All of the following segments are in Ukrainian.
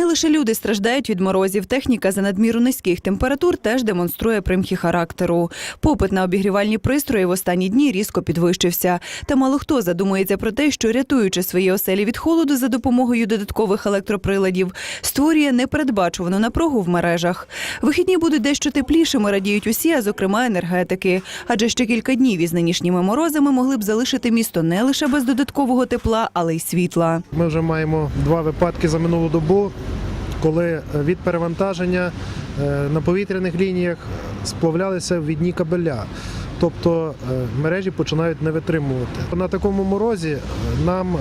Не лише люди страждають від морозів. Техніка за надміру низьких температур теж демонструє примхи характеру. Попит на обігрівальні пристрої в останні дні різко підвищився. Та мало хто задумується про те, що рятуючи свої оселі від холоду за допомогою додаткових електроприладів, створює непередбачувану напругу в мережах. Вихідні будуть дещо теплішими, радіють усі, а зокрема енергетики. Адже ще кілька днів із нинішніми морозами могли б залишити місто не лише без додаткового тепла, але й світла. Ми вже маємо два випадки за минулу добу, коли е, від перевантаження е, на повітряних лініях сплавлялися відні кабеля. Тобто е, мережі починають не витримувати. На такому морозі е, нам, е,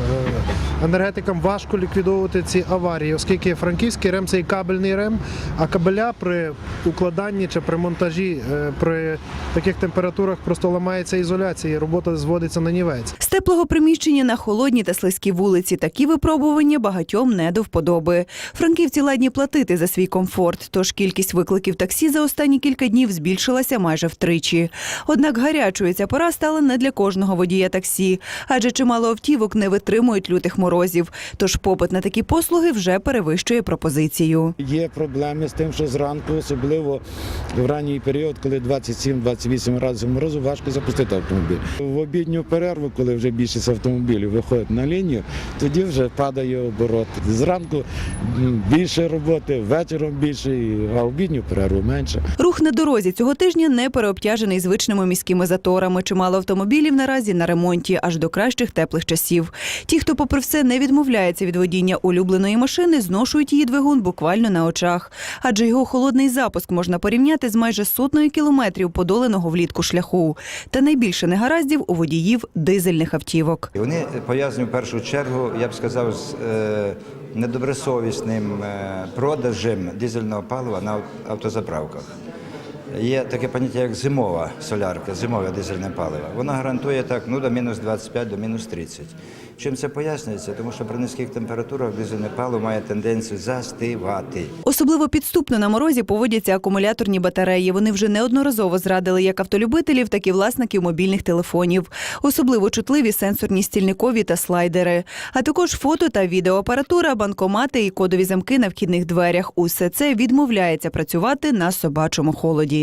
енергетикам, важко ліквідовувати ці аварії, оскільки франківський рем це і кабельний рем, а кабеля при укладанні чи при монтажі при таких температурах просто ламається ізоляція, і робота зводиться на нівець. З теплого приміщення на холодні та слизькі вулиці такі випробування багатьом не до вподоби. Франківці ладні платити за свій комфорт, тож кількість викликів таксі за останні кілька днів збільшилася майже втричі. Однак гарячою ця пора стала не для кожного водія таксі, адже чимало автівок не витримують лютих морозів. Тож попит на такі послуги вже перевищує пропозицію. Є проблеми з тим, що зранку, особливо в ранній період, коли 27-28 градусів морозу, важко запустити автомобіль. В обідню перерву, коли вже більшість автомобілів виходить на лінію, тоді вже падає оборот. Зранку більше роботи, вечором більше, а в обідню перерву менше. Рух на дорозі цього тижня не переобтяжений звичними міськими заторами. Чимало автомобілів наразі на ремонті аж до кращих теплих часів. Ті, хто, попри все, не відмовляється від водіння улюбленої машини, зношують її двигун буквально на очах. Адже його холодний запуск можна порівняти з майже сотнею кілометрів подоленого влітку шляху. Та найбільше негараздів у водіїв дизельних автівок. Вони пов'язані в першу чергу, я б сказав, з е, недобросовісним е, продажем дизельного палива на автозаправках. Є таке поняття, як зимова солярка, зимове дизельне паливо. Воно гарантує так ну, до мінус 25, до мінус 30. Чим це пояснюється? Тому що при низьких температурах дизельне паливо має тенденцію застивати. Особливо підступно на морозі поводяться акумуляторні батареї. Вони вже неодноразово зрадили як автолюбителів, так і власників мобільних телефонів. Особливо чутливі сенсорні стільникові та слайдери. А також фото та відеоапаратура, банкомати і кодові замки на вхідних дверях. Усе це відмовляється працювати на собачому холоді.